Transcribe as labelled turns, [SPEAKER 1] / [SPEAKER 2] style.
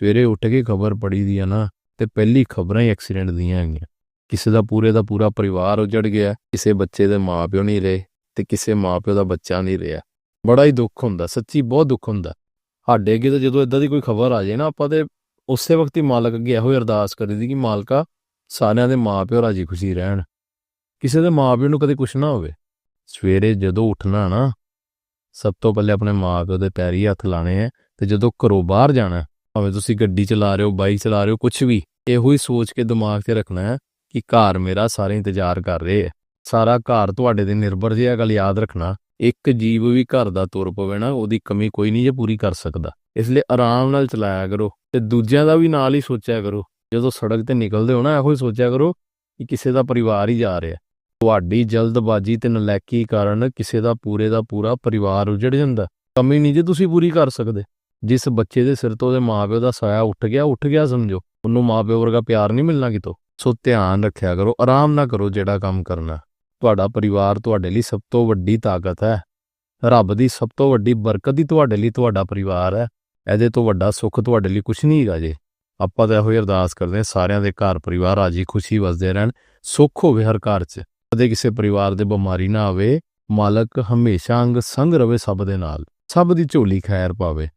[SPEAKER 1] ਸਵੇਰੇ ਉੱਠ ਕੇ ਖਬਰ ਪੜੀ ਦੀ ਆ ਨਾ, ਤੇ ਪਹਿਲੀ ਖਬਰਾਂ ਹੀ ਐਕਸੀਡੈਂਟ ਦੀਆਂ ਹੈਗੀਆਂ। ਕਿਸੇ ਦਾ ਪੂਰੇ ਦਾ ਪੂਰਾ ਪਰਿਵਾਰ ਉਜੜ ਗਿਆ, ਕਿਸੇ ਬੱਚੇ ਦੇ ਮਾਪਿਓ ਨਹੀਂ ਰਹੇ, ਤੇ ਕਿਸੇ ਮਾਪਿਓ ਦਾ ਬੱਚਾ ਨਹੀਂ ਰਿਹਾ। ਬੜਾ ਹੀ ਦੁੱਖ ਹੁੰਦਾ, ਸੱਚੀ ਬਹੁਤ ਦੁੱਖ ਹੁੰਦਾ। ਸਾਡੇ ਅੱਗੇ ਤਾਂ ਜਦੋਂ ਇਦਾਂ ਦੀ ਕੋਈ ਖਬਰ ਆ ਜਾਏ ਨਾ, ਆਪਾਂ ਤੇ ਉਸੇ ਵਕਤ ਹੀ ਮਾਲਕ ਅੱਗੇ ਇਹੋ ਹੀ ਅਰਦਾਸ ਕਰੀਦੀ ਕਿ ਮਾਲਕਾ, ਸਾਰਿਆਂ ਦੇ ਮਾਪਿਓ ਰਾਜੀ ਖੁਸ਼ੀ ਰਹਿਣ। ਕਿਸੇ ਦੇ ਮਾਪਿਓ ਨੂੰ ਕਦੇ ਕੁਛ ਨਾ ਹੋਵੇ। ਸਵੇਰੇ ਜਦੋਂ ਉੱਠਣਾ ਨਾ, ਸਭ ਤੋਂ ਪਹਿਲੇ ਆਪਣੇ ਮਾਪਿਓ ਦੇ ਪੈਰੀ ਹੱਥ ਲਾਣੇ ਆ, ਤੇ ਜਦੋਂ ਘਰੋਂ ਬਾਹਰ ਜਾਣਾ ਭਾਵੇਂ ਤੁਸੀਂ ਗੱਡੀ ਚਲਾ ਰਹੇ ਹੋ, ਬਾਈਕ ਚਲਾ ਰਹੇ ਹੋ ਕੁਝ ਵੀ, ਇਹੋ ਹੀ ਸੋਚ ਕੇ ਦਿਮਾਗ 'ਤੇ ਰੱਖਣਾ ਹੈ ਕਿ ਘਰ ਮੇਰਾ ਸਾਰੇ ਇੰਤਜ਼ਾਰ ਕਰ ਰਹੇ ਹੈ। ਸਾਰਾ ਘਰ ਤੁਹਾਡੇ ਤੇ ਨਿਰਭਰ ਜੇ ਗੱਲ ਯਾਦ ਰੱਖਣਾ, ਇੱਕ ਜੀਵ ਵੀ ਘਰ ਦਾ ਤੁਰ ਪਵੇ ਨਾ, ਉਹਦੀ ਕਮੀ ਕੋਈ ਨਹੀਂ ਜੇ ਪੂਰੀ ਕਰ ਸਕਦਾ। ਇਸ ਲਈ ਆਰਾਮ ਨਾਲ ਚਲਾਇਆ ਕਰੋ ਤੇ ਦੂਜਿਆਂ ਦਾ ਵੀ ਨਾਲ ਹੀ ਸੋਚਿਆ ਕਰੋ। ਜਦੋਂ ਸੜਕ ਤੇ ਨਿਕਲਦੇ ਹੋ ਨਾ, ਇਹੋ ਹੀ ਸੋਚਿਆ ਕਰੋ ਕਿ ਕਿਸੇ ਦਾ ਪਰਿਵਾਰ ਹੀ ਜਾ ਰਿਹਾ ਤੁਹਾਡੀ ਜਲਦਬਾਜ਼ੀ ਤੇ ਨਲੈਕੀ ਕਾਰਨ ਕਿਸੇ ਦਾ ਪੂਰੇ ਦਾ ਪੂਰਾ ਪਰਿਵਾਰ ਉਜੜ ਜਾਂਦਾ। ਕਮੀ ਨਹੀਂ ਜੇ ਤੁਸੀਂ ਪੂਰੀ ਕਰ ਸਕਦੇ। ਜਿਸ ਬੱਚੇ ਦੇ ਸਿਰ ਤੋਂ ਉਹਦੇ ਮਾਪਿਓ ਦਾ ਸਾਇਆ ਉੱਠ ਗਿਆ ਉੱਠ ਗਿਆ ਸਮਝੋ। ਉਹਨੂੰ ਮਾਪਿਓ ਵਰਗਾ ਪਿਆਰ ਨਹੀਂ ਮਿਲਣਾ ਕਿਤੋਂ? ਸੋ ਧਿਆਨ ਰੱਖਿਆ ਕਰੋ, ਆਰਾਮ ਨਾਲ ਕਰੋ ਜਿਹੜਾ ਕੰਮ ਕਰਨਾ। ਤੁਹਾਡਾ ਪਰਿਵਾਰ ਤੁਹਾਡੇ ਲਈ ਸਭ ਤੋਂ ਵੱਡੀ ਤਾਕਤ ਹੈ। ਰੱਬ ਦੀ ਸਭ ਤੋਂ ਵੱਡੀ ਬਰਕਤ ਹੀ ਤੁਹਾਡੇ ਲਈ ਤੁਹਾਡਾ ਪਰਿਵਾਰ ਹੈ। ਇਹਦੇ ਤੋਂ ਵੱਡਾ ਸੁੱਖ ਤੁਹਾਡੇ ਲਈ ਕੁਝ ਨਹੀਂ ਹੈਗਾ ਜੇ। ਆਪਾਂ ਤਾਂ ਇਹੋ ਹੀ ਅਰਦਾਸ ਕਰਦੇ ਹਾਂ, ਸਾਰਿਆਂ ਦੇ ਘਰ ਪਰਿਵਾਰ ਰਾਜੀ ਖੁਸ਼ੀ ਵਸਦੇ ਰਹਿਣ, ਸੁੱਖ ਹੋਵੇ ਹਰ ਘਰ 'ਚ। ਕਦੇ ਕਿਸੇ ਪਰਿਵਾਰ ਦੇ ਬਿਮਾਰੀ ਨਾ ਆਵੇ, ਮਾਲਕ ਹਮੇਸ਼ਾ ਅੰਗ ਸੰਗ ਰਵੇ ਸਭ ਦੇ ਨਾਲ। ਸਭ ਦੀ ਝੋਲੀ ਖੈਰ ਪਾਵੇ।